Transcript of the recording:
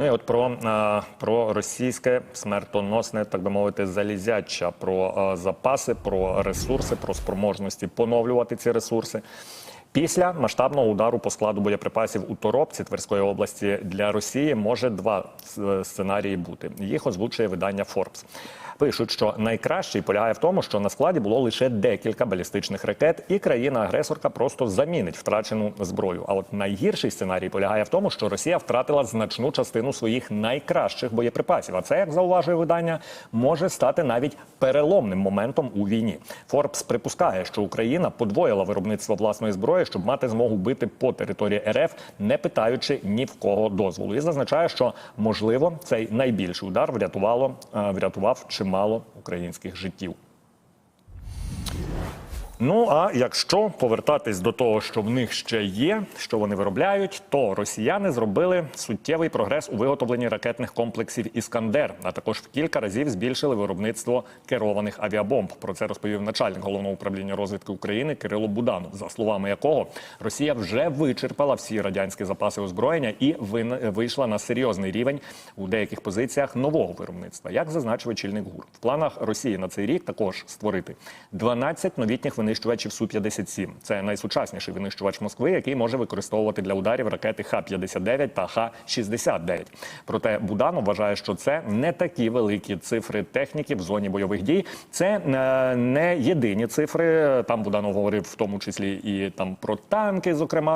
Ну і от про, е, про російське смертоносне, так би мовити, залізяча, про е, запаси, про ресурси, про спроможності поновлювати ці ресурси. Після масштабного удару по складу боєприпасів у Торопці Тверської області для Росії може два сценарії бути. Їх озвучує видання Forbes. Пишуть, що найкращий полягає в тому, що на складі було лише декілька балістичних ракет, і країна-агресорка просто замінить втрачену зброю. А от найгірший сценарій полягає в тому, що Росія втратила значну частину своїх найкращих боєприпасів. А це, як зауважує видання, може стати навіть переломним моментом у війні. Форбс припускає, що Україна подвоїла виробництво власної зброї, щоб мати змогу бити по території РФ, не питаючи ні в кого дозволу. І зазначає, що можливо цей найбільший удар врятувало е, врятував чимало українських життів. Ну а якщо повертатись до того, що в них ще є, що вони виробляють, то росіяни зробили суттєвий прогрес у виготовленні ракетних комплексів Іскандер, а також в кілька разів збільшили виробництво керованих авіабомб. Про це розповів начальник головного управління розвідки України Кирило Буданов, за словами якого Росія вже вичерпала всі радянські запаси озброєння і вийшла на серйозний рівень у деяких позиціях нового виробництва. Як зазначив очільник ГУР, в планах Росії на цей рік також створити 12 новітніх винищувачів Су-57. Це найсучасніший винищувач Москви, який може використовувати для ударів ракети Х-59 та Х-69. Проте Буданов вважає, що це не такі великі цифри техніки в зоні бойових дій. Це е, не єдині цифри. Там Буданов говорив в тому числі і там про танки, зокрема.